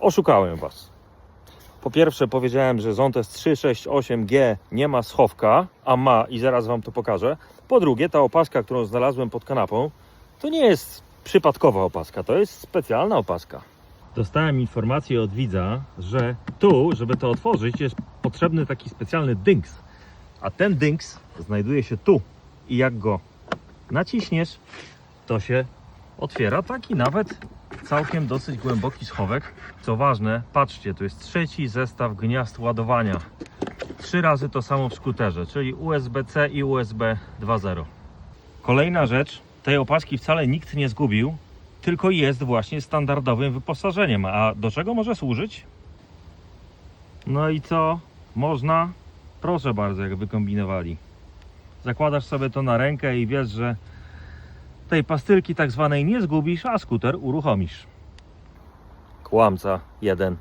Oszukałem Was. Po pierwsze powiedziałem, że Zontes 368G nie ma schowka, a ma i zaraz Wam to pokażę. Po drugie, ta opaska, którą znalazłem pod kanapą, to nie jest przypadkowa opaska, to jest specjalna opaska. Dostałem informację od widza, że tu, żeby to otworzyć, jest potrzebny taki specjalny dynks. A ten dynks znajduje się tu. I jak go naciśniesz, to się otwiera taki nawet całkiem dosyć głęboki schowek. Co ważne, patrzcie, tu jest trzeci zestaw gniazd ładowania. Trzy razy to samo w skuterze, czyli USB-C i USB 2.0. Kolejna rzecz, tej opaski wcale nikt nie zgubił, tylko jest właśnie standardowym wyposażeniem. A do czego może służyć? No i co? Można? Proszę bardzo, jak wykombinowali. Zakładasz sobie to na rękę i wiesz, że tej pastylki tak zwanej nie zgubisz, a skuter uruchomisz. Kłamca jeden.